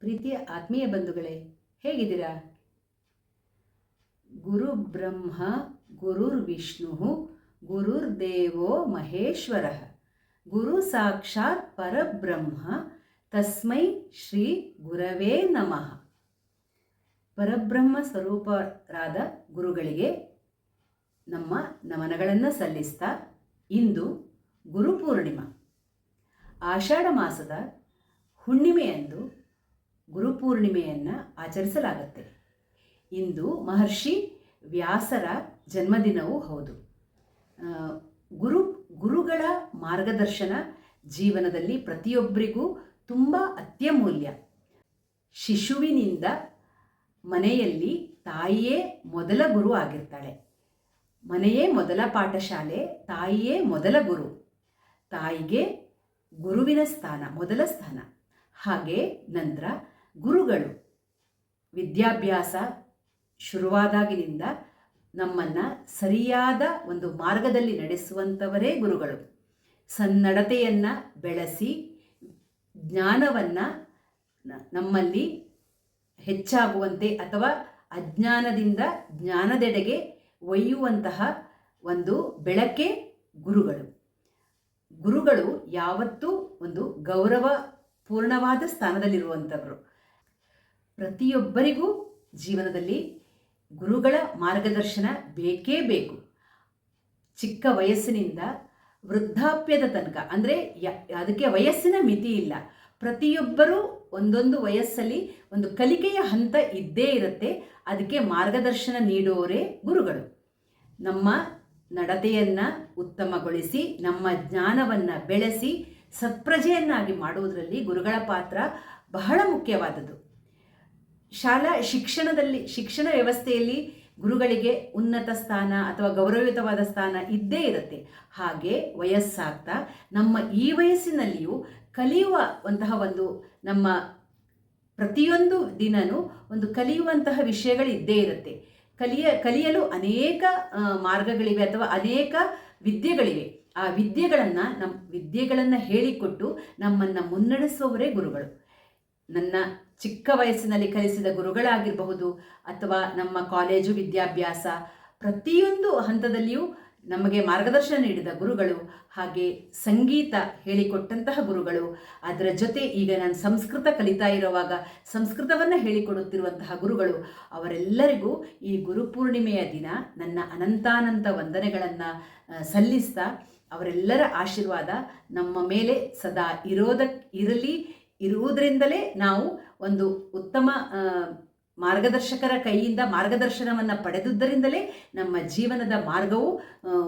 ಪ್ರೀತಿಯ ಆತ್ಮೀಯ ಬಂಧುಗಳೇ, ಹೇಗಿದ್ದೀರಾ? ಗುರು ಬ್ರಹ್ಮ ಗುರುರ್ ವಿಷ್ಣು ಗುರುರ್ ದೇವೋ ಮಹೇಶ್ವರ. ಗುರು ಸಾಕ್ಷಾತ್ ಪರಬ್ರಹ್ಮ, ತಸ್ಮೈ ಶ್ರೀ ಗುರವೇ ನಮಃ. ಪರಬ್ರಹ್ಮ ಸ್ವರೂಪರಾದ ಗುರುಗಳಿಗೆ ನಮ್ಮ ನಮನಗಳನ್ನು ಸಲ್ಲಿಸ್ತಾ ಇಂದು ಗುರುಪೂರ್ಣಿಮಾ ಆಷಾಢ ಮಾಸದ ಹುಣ್ಣಿಮೆಯಂದು ಗುರುಪೂರ್ಣಿಮೆಯನ್ನು ಆಚರಿಸಲಾಗುತ್ತೆ. ಇಂದು ಮಹರ್ಷಿ ವ್ಯಾಸರ ಜನ್ಮದಿನವೂ ಹೌದು. ಗುರು, ಗುರುಗಳ ಮಾರ್ಗದರ್ಶನ ಜೀವನದಲ್ಲಿ ಪ್ರತಿಯೊಬ್ಬರಿಗೂ ತುಂಬ ಅತ್ಯಮೂಲ್ಯ. ಶಿಶುವಿನಿಂದ ಮನೆಯಲ್ಲಿ ತಾಯಿಯೇ ಮೊದಲ ಗುರು ಆಗಿರ್ತಾಳೆ. ಮನೆಯೇ ಮೊದಲ ಪಾಠಶಾಲೆ, ತಾಯಿಯೇ ಮೊದಲ ಗುರು. ತಾಯಿಗೆ ಗುರುವಿನ ಸ್ಥಾನ, ಮೊದಲ ಸ್ಥಾನ. ಹಾಗೆ ನಂತರ ಗುರುಗಳು ವಿದ್ಯಾಭ್ಯಾಸ ಶುರುವಾದಾಗಿನಿಂದ ನಮ್ಮನ್ನು ಸರಿಯಾದ ಒಂದು ಮಾರ್ಗದಲ್ಲಿ ನಡೆಸುವಂಥವರೇ ಗುರುಗಳು. ಸನ್ನಡತೆಯನ್ನು ಬೆಳೆಸಿ ಜ್ಞಾನವನ್ನು ನಮ್ಮಲ್ಲಿ ಹೆಚ್ಚಾಗುವಂತೆ ಅಥವಾ ಅಜ್ಞಾನದಿಂದ ಜ್ಞಾನದೆಡೆಗೆ ಒಯ್ಯುವಂತಹ ಒಂದು ಬೆಳಕೆ ಗುರುಗಳು. ಗುರುಗಳು ಯಾವತ್ತೂ ಒಂದು ಗೌರವ ಪೂರ್ಣವಾದ ಸ್ಥಾನದಲ್ಲಿರುವಂಥವರು ಪ್ರತಿಯೊಬ್ಬರಿಗೂ ಜೀವನದಲ್ಲಿ ಗುರುಗಳ ಮಾರ್ಗದರ್ಶನ ಬೇಕೇ ಬೇಕು. ಚಿಕ್ಕ ವಯಸ್ಸಿನಿಂದ ವೃದ್ಧಾಪ್ಯದ ತನಕ, ಅಂದರೆ ಯ, ಅದಕ್ಕೆ ವಯಸ್ಸಿನ ಮಿತಿ ಇಲ್ಲ. ಪ್ರತಿಯೊಬ್ಬರೂ ಒಂದೊಂದು ವಯಸ್ಸಲ್ಲಿ ಒಂದು ಕಲಿಕೆಯ ಹಂತ ಇದ್ದೇ ಇರುತ್ತೆ. ಅದಕ್ಕೆ ಮಾರ್ಗದರ್ಶನ ನೀಡುವವರೇ ಗುರುಗಳು. ನಮ್ಮ ನಡತೆಯನ್ನು ಉತ್ತಮಗೊಳಿಸಿ, ನಮ್ಮ ಜ್ಞಾನವನ್ನು ಬೆಳೆಸಿ, ಸತ್ಪ್ರಜೆಯನ್ನಾಗಿ ಮಾಡುವುದರಲ್ಲಿ ಗುರುಗಳ ಪಾತ್ರ ಬಹಳ ಮುಖ್ಯವಾದದ್ದು. ಶಾಲಾ ಶಿಕ್ಷಣದಲ್ಲಿ, ಶಿಕ್ಷಣ ವ್ಯವಸ್ಥೆಯಲ್ಲಿ ಗುರುಗಳಿಗೆ ಉನ್ನತ ಸ್ಥಾನ ಅಥವಾ ಗೌರವಯುತವಾದ ಸ್ಥಾನ ಇದ್ದೇ ಇರುತ್ತೆ. ಹಾಗೆ ವಯಸ್ಸಾಗ್ತಾ ನಮ್ಮ ಈ ವಯಸ್ಸಿನಲ್ಲಿಯೂ ಕಲಿಯುವ ಅಂತಹ ಒಂದು ನಮ್ಮ ಪ್ರತಿಯೊಂದು ದಿನನೂ ಒಂದು ಕಲಿಯುವಂತಹ ವಿಷಯಗಳು ಇದ್ದೇ ಇರುತ್ತೆ. ಕಲಿಯ, ಕಲಿಯಲು ಅನೇಕ ಮಾರ್ಗಗಳಿವೆ ಅಥವಾ ಅನೇಕ ವಿದ್ಯೆಗಳಿವೆ. ಆ ವಿದ್ಯೆಗಳನ್ನು ನಮ್ಮ ವಿದ್ಯೆಗಳನ್ನು ಹೇಳಿಕೊಟ್ಟು ನಮ್ಮನ್ನು ಮುನ್ನಡೆಸುವವರೇ ಗುರುಗಳು. ನನ್ನ ಚಿಕ್ಕ ವಯಸ್ಸಿನಲ್ಲಿ ಕಲಿಸಿದ ಗುರುಗಳಾಗಿರಬಹುದು ಅಥವಾ ನಮ್ಮ ಕಾಲೇಜು ವಿದ್ಯಾಭ್ಯಾಸ, ಪ್ರತಿಯೊಂದು ಹಂತದಲ್ಲಿಯೂ ನಮಗೆ ಮಾರ್ಗದರ್ಶನ ನೀಡಿದ ಗುರುಗಳು ಹಾಗೆ ಸಂಗೀತ ಹೇಳಿಕೊಟ್ಟಂತಹ ಗುರುಗಳು. ಅದರ ಜೊತೆ ಈಗ ನಾನು ಸಂಸ್ಕೃತ ಕಲಿತಾ ಇರುವಾಗ ಸಂಸ್ಕೃತವನ್ನು ಹೇಳಿಕೊಡುತ್ತಿರುವಂತಹ ಗುರುಗಳು. ಅವರೆಲ್ಲರಿಗೂ ಈ ಗುರುಪೂರ್ಣಿಮೆಯ ದಿನ ನನ್ನ ಅನಂತಾನಂತ ವಂದನೆಗಳನ್ನು ಸಲ್ಲಿಸ್ತಾ ಅವರೆಲ್ಲರ ಆಶೀರ್ವಾದ ನಮ್ಮ ಮೇಲೆ ಸದಾ ಇರೋದ ಇರಲಿ ಇರುವುದರಿಂದಲೇ ನಾವು ಒಂದು ಉತ್ತಮ ಮಾರ್ಗದರ್ಶಕರ ಕೈಯಿಂದ ಮಾರ್ಗದರ್ಶನವನ್ನು ಪಡೆದುದರಿಂದಲೇ ನಮ್ಮ ಜೀವನದ ಮಾರ್ಗವು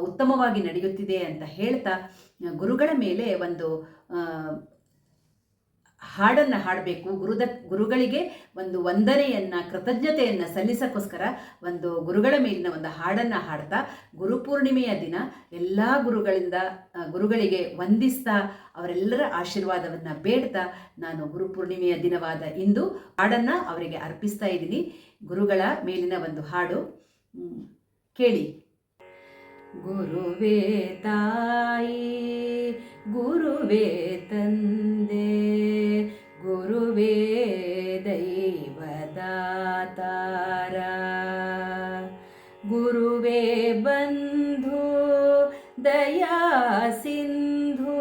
ಉತ್ತಮವಾಗಿ ನಡೆಯುತ್ತಿದೆ ಅಂತ ಹೇಳ್ತಾ ಗುರುಗಳ ಮೇಲೆ ಒಂದು ಹಾಡನ್ನು ಹಾಡಬೇಕು. ಗುರುದ, ಗುರುಗಳಿಗೆ ಒಂದು ವಂದನೆಯನ್ನು, ಕೃತಜ್ಞತೆಯನ್ನು ಸಲ್ಲಿಸೋಕ್ಕೋಸ್ಕರ ಒಂದು ಗುರುಗಳ ಮೇಲಿನ ಒಂದು ಹಾಡನ್ನು ಹಾಡ್ತಾ ಗುರುಪೂರ್ಣಿಮೆಯ ದಿನ ಎಲ್ಲ ಗುರುಗಳಿಂದ ಗುರುಗಳಿಗೆ ವಂದಿಸ್ತಾ, ಅವರೆಲ್ಲರ ಆಶೀರ್ವಾದವನ್ನು ಬೇಡ್ತಾ ನಾನು ಗುರುಪೂರ್ಣಿಮೆಯ ದಿನವಾದ ಇಂದು ಹಾಡನ್ನು ಅವರಿಗೆ ಅರ್ಪಿಸ್ತಾ ಇದ್ದೀನಿ. ಗುರುಗಳ ಮೇಲಿನ ಒಂದು ಹಾಡು ಕೇಳಿ. ಗುರುವೇ ತಾಯಿ, ಗುರುವೇ ತಂದೆ, ಗುರುವೇ ದೈವದಾತಾರ. ಗುರುವೇ ಬಂಧು, ದಯಾ ಸಿಂಧು,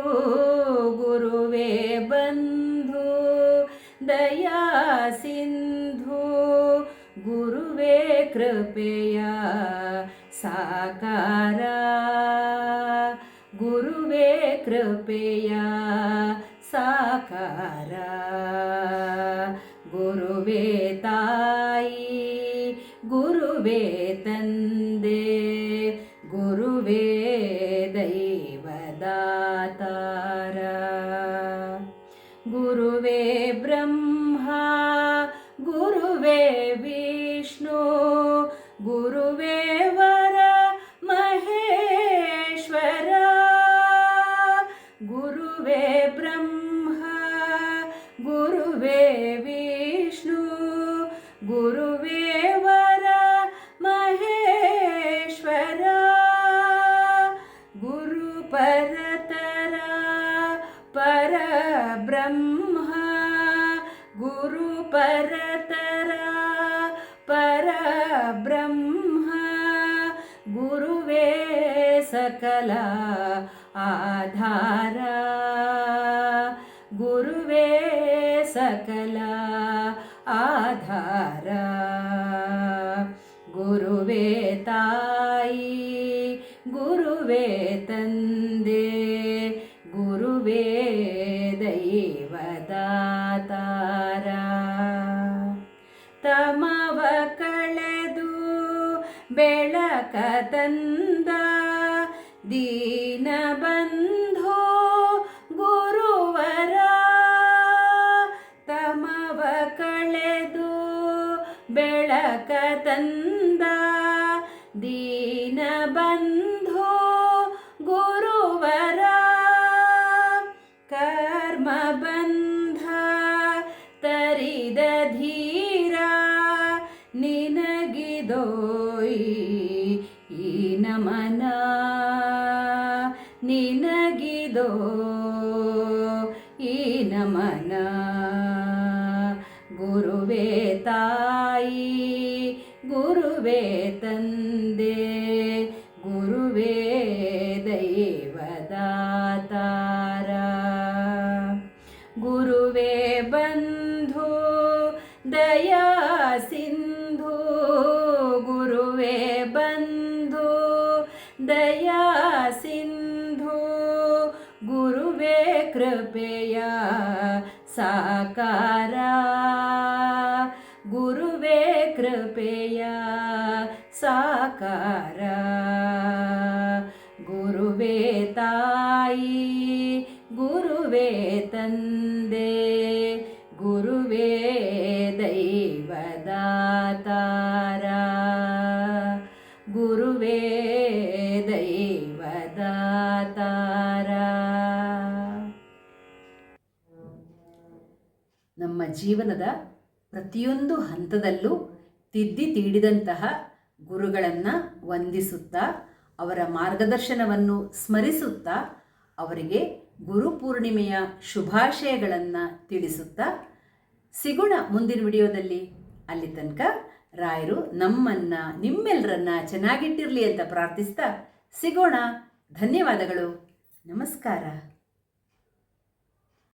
ಗುರುವೇ ಬಂಧು, ದಯಾ ಸಿಂಧು, ಗುರುವೇ ಕೃಪೆಯ ಸಾಕಾರ. ಗುರುವೇ ಕೃಪೆಯ ಸಾಕಾರ. ಗುರುವೇ ತಾಯಿ ಗುರುವೇ ತಂದೆ ಗುರುವೇ ದೈವದಾತಾರ ब्रह्मा गुरुवे सकला आधारा। गुरुवे सकला आधारा। गुरुवे तयी गुरुवे तन्दे गुरुवे दैवदातारा। तारा तमवकल ಬೆಳಕ ತಂದ ದೀನ ಬಂಧೋ ಗುರುವರ ತಮವ ಕಳೆದು ಬೆಳಕ ತಂದ ದೀನ ಬಂಧೋ ನಮನ ನಿನಗಿದೋ ಈ ನಮನ. ಗುರುವೇ ತಾಯಿ ಗುರುವೇ ತಂದೆ ಗುರುವೇ ದೈವದಾತಾರ. ಗುರುವೇ ಬಂಧು ದಯಾ ಸಾಕಾರ. ಗುರುವೇ ಕೃಪೆಯ ಸಾಕಾರ. ಗುರುವೇ ತಾಯಿ ಗುರುವೇ ತಂದೆ ಗುರುವೇ ನಮ್ಮ ಜೀವನದ ಪ್ರತಿಯೊಂದು ಹಂತದಲ್ಲೂ ತಿದ್ದಿ ತೀಡಿದಂತಹ ಗುರುಗಳನ್ನು ವಂದಿಸುತ್ತಾ, ಅವರ ಮಾರ್ಗದರ್ಶನವನ್ನು ಸ್ಮರಿಸುತ್ತಾ, ಅವರಿಗೆ ಗುರುಪೂರ್ಣಿಮೆಯ ಶುಭಾಶಯಗಳನ್ನು ತಿಳಿಸುತ್ತಾ, ಸಿಗೋಣ ಮುಂದಿನ ವಿಡಿಯೋದಲ್ಲಿ. ಅಲ್ಲಿ ತನಕ ರಾಯರು ನಮ್ಮನ್ನ ನಿಮ್ಮೆಲ್ಲರನ್ನ ಚೆನ್ನಾಗಿಟ್ಟಿರಲಿ ಅಂತ ಪ್ರಾರ್ಥಿಸ್ತಾ ಸಿಗೋಣ. ಧನ್ಯವಾದಗಳು. ನಮಸ್ಕಾರ.